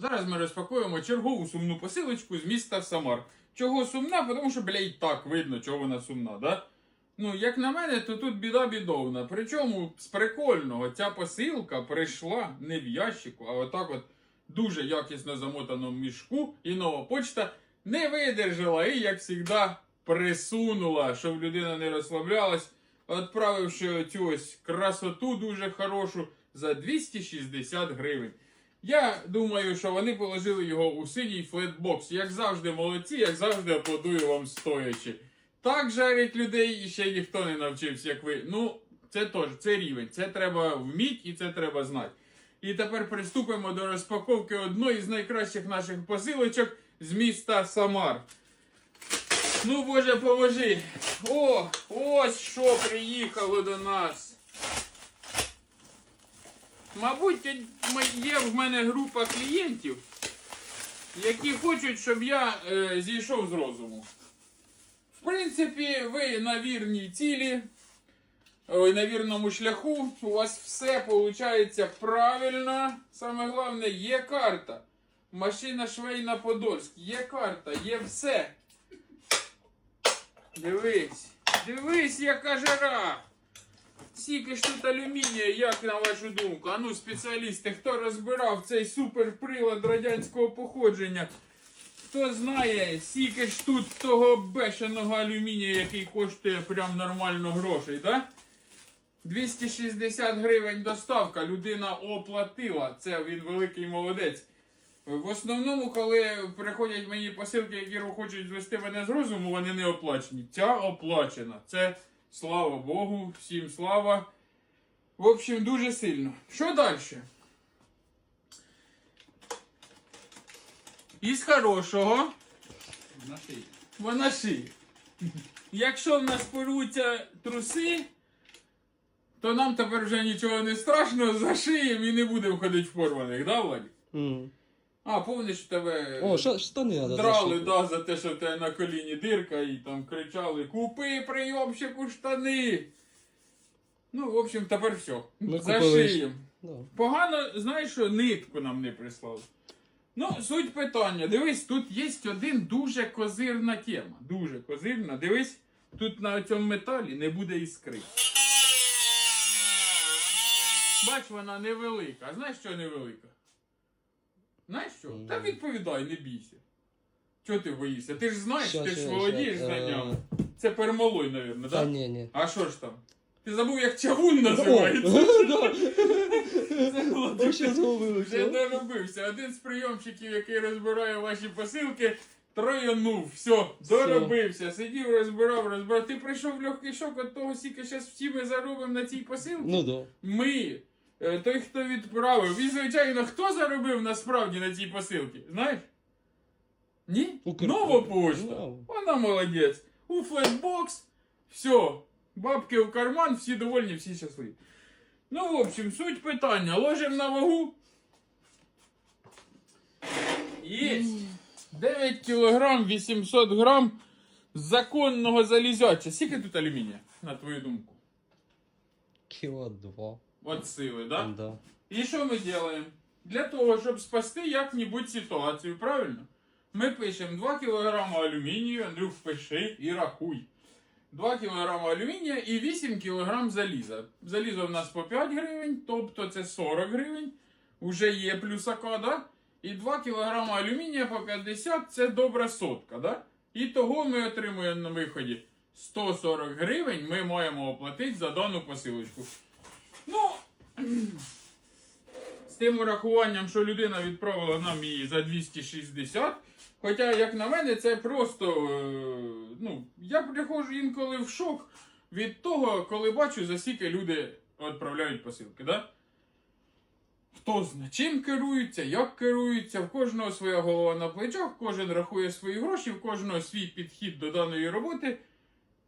Зараз ми розпакуємо чергову сумну посилочку з міста Самар. Чого сумна? Тому що, бля, і так видно, чого вона сумна, да? Ну, як на мене, то тут біда бідовна. Причому з прикольного ця посилка прийшла не в ящику, а отак от дуже якісно замотаному мішку. І нова почта не видержала і, як завжди, присунула, щоб людина не розслаблялась, відправивши цю ось красоту дуже хорошу за 260 гривень. Я думаю, що вони положили його у синій флетбокс. Як завжди, молодці, як завжди, аплодую вам стоячи. Так жарять людей і ще ніхто не навчився, як ви. Ну, це теж це рівень. Це треба вміти і це треба знати. І тепер приступимо до розпаковки одної з найкращих наших посилочок з міста Самар. Ну, Боже, поможи. О, ось що приїхало до нас. Мабуть, є в мене група клієнтів, які хочуть, щоб я е, зійшов з розуму. В принципі, ви на вірній цілі, ой, на вірному шляху. У вас все виходить правильно. Саме головне, є карта. Машина швейна Подольськ. Є карта, є все. Дивись, дивись, яка жара. Скільки ж тут алюмінія, як на вашу думку? А ну, спеціалісти, хто розбирав цей суперприлад радянського походження? Хто знає, скільки ж тут того бешеного алюмінія, який коштує прям нормально грошей, да? 260 гривень доставка, людина оплатила. Це він великий молодець. В основному, коли приходять мені посилки, які хочуть звести мене з розуму, вони не оплачені. Ця оплачена. Це слава Богу, всім слава. В общем, дуже сильно. Що далі? Із хорошого вона шиє. Якщо в нас порвуться труси, то нам тепер вже нічого не страшно, зашиємо і не будемо ходити в порваних, да, Владик? М. А, помниш, тебе О, ша- штани треба драли да, за те, що в тебе на коліні дирка, і там кричали: Купи прийомщику штани. Ну, в общем, тепер все. Ми купили Зашиємо. Да. Погано, знаєш, що нитку нам не прислали. Ну, суть питання. Дивись, тут є один дуже козирна тема. Дуже козирна. Дивись, тут на цьому металі не буде іскри. Бач, вона невелика. Знаєш, що невелика? Знаєш що? Та відповідай, не бійся. Чого ти боїшся? Ти ж знаєш, Щас, ти ж володієш щас. знаннями. Е, Це пермалой, мабуть, Та так? ні, ні. А що ж там? Ти забув, як чавун називається? Що Вже доробився. Один з прийомчиків, який розбирає ваші посилки, троянув. Все, доробився. Сидів, розбирав, розбирав. Ти прийшов в легкий шок від того, скільки зараз всі ми заробимо на цій посилці. Ну да. Ми. Е, Той, хто відправив. І, звичайно, хто заробив насправді на цій посилці? Знаєш? Ні? Нова пошта. Ну. Вона молодець. У флешбокс. Все. Бабки в карман, всі довольні, всі щасливі. Ну, в общем, суть питання. Ложимо на вагу. Є. 9 кілограм 800 грам законного залізяча. Скільки тут алюмінія, на твою думку? Кіло два. От сили, да? Да. І що ми робимо? Для того, щоб спасти як-небудь ситуацію, правильно? Ми пишемо 2 кг алюмінію, Андрюх, пиши і рахуй. 2 кг алюмінія і 8 кг заліза. Залізо в нас по 5 гривень, тобто це 40 гривень. Уже є плюсака, да? І 2 кг алюмінія по 50 це добра сотка, да? І того ми отримуємо на виході 140 гривень ми маємо оплатити за дану посилочку. Ну, з тим урахуванням, що людина відправила нам її за 260. Хоча, як на мене, це просто. е, Ну, я приходжу інколи в шок від того, коли бачу, за скільки люди відправляють посилки. Да? Хто зна чим керується, як керується, в кожного своя голова на плечах, кожен рахує свої гроші, в кожного свій підхід до даної роботи.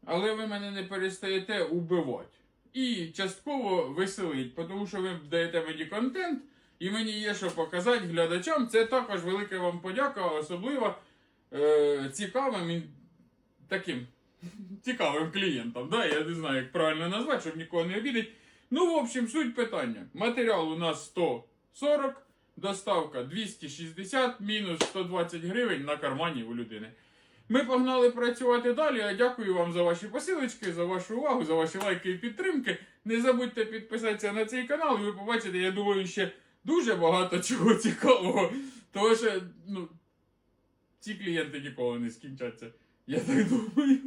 Але ви мене не перестаєте убивати. І частково веселить, тому що ви даєте мені контент, і мені є що показати глядачам. Це також велика вам подяка, особливо е, цікавим таким цікавим клієнтам. Да? Я не знаю, як правильно назвати, щоб нікого не обідати. Ну, в общем, суть питання. Матеріал у нас 140, доставка 260 мінус 120 гривень на кармані у людини. Ми погнали працювати далі. Я дякую вам за ваші посилочки, за вашу увагу, за ваші лайки і підтримки. Не забудьте підписатися на цей канал, і ви побачите, я думаю, ще дуже багато чого цікавого. Тому що, ну, ці клієнти ніколи не скінчаться. Я так думаю.